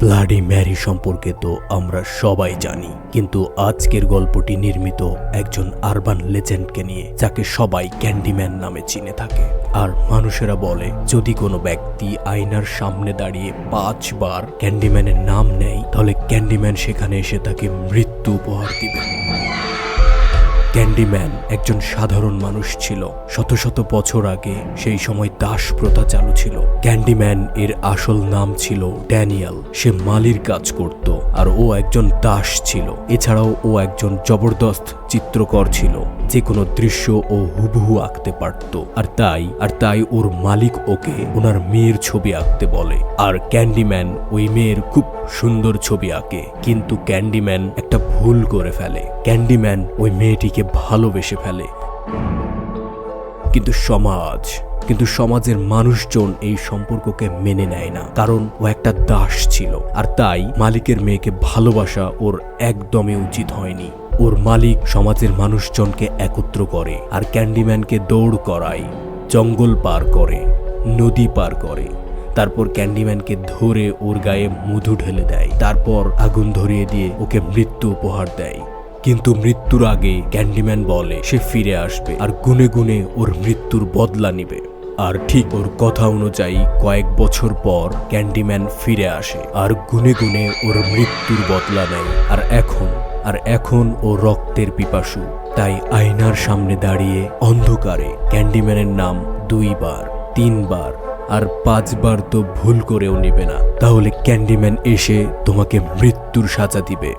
Bloody Mary সম্পর্কে তো আমরা সবাই জানি, কিন্তু আজকের গল্পটি নির্মিত একজন আরবান লেজেন্ডকে নিয়ে, যাকে সবাই ক্যান্ডিম্যান নামে চিনে থাকে। আর মানুষেরা বলে, যদি কোনো ব্যক্তি আয়নার সামনে দাঁড়িয়ে পাঁচবার ক্যান্ডিম্যানের নাম নেয়, তাহলে ক্যান্ডিম্যান সেখানে এসে তাকে মৃত্যু উপহার দিবে। ক্যান্ডিম্যান একজন সাধারণ মানুষ ছিল। শত শত বছর আগে সেই সময় দাস প্রথা চালু ছিল। ক্যান্ডিম্যান এর আসল নাম ছিল ড্যানিয়াল। সে মালির কাজ করত আর ও একজন দাস ছিল। এছাড়াও ও একজন জবরদস্ত চিত্রকর ছিল। যে কোনো দৃশ্য ও হুবহু আঁকতে পারত। আর তাই আর তাই ওর মালিক ওকে ওনার মেয়ের ছবি আঁকতে বলে। আর ক্যান্ডিম্যান ওই মেয়ের খুব সুন্দর ছবি আঁকে। কিন্তু ক্যান্ডিম্যান একটা ভুল করে ফেলে। ক্যান্ডিম্যান ওই মেয়েটিকে ভালোবেসে ফেলে। কিন্তু সমাজ, কিন্তু সমাজের মানুষজন এই সম্পর্ককে মেনে নেয় না। কারণ ও একটা দাস ছিল। আর তাই মালিকের মেয়েকে ভালোবাসা ওর একদমই উচিত হয়নি। ওর মালিক সমাজের মানুষজনকে একত্র করে আর ক্যান্ডিম্যানকে দৌড় করায়, জঙ্গল পার করে, নদী পার করে। তারপর ক্যান্ডিম্যানকে ধরে ওর গায়ে মধু ঢেলে দেয়। তারপর আগুন ধরিয়ে দিয়ে ওকে মৃত্যু উপহার দেয়। কিন্তু মৃত্যুর আগে ক্যান্ডিম্যান বলে, সে ফিরে আসবে আর গুনে গুনে ওর মৃত্যুর বদলা নিবে। আর ঠিক ওর কথা অনুযায়ী কয়েক বছর পর ক্যান্ডিম্যান ফিরে আসে আর গুনে গুনে ওর মৃত্যুর বদলা নেয়। আর এখন আর এখন ও রক্তের পিপাসু। তাই আয়নার সামনে দাঁড়িয়ে অন্ধকারে ক্যান্ডিম্যানের নাম দুইবার, তিনবার আর পাঁচবার তো ভুল করেও নেবে না। তাহলে ক্যান্ডিম্যান এসে তোমাকে মৃত্যুর সাজা দিবে।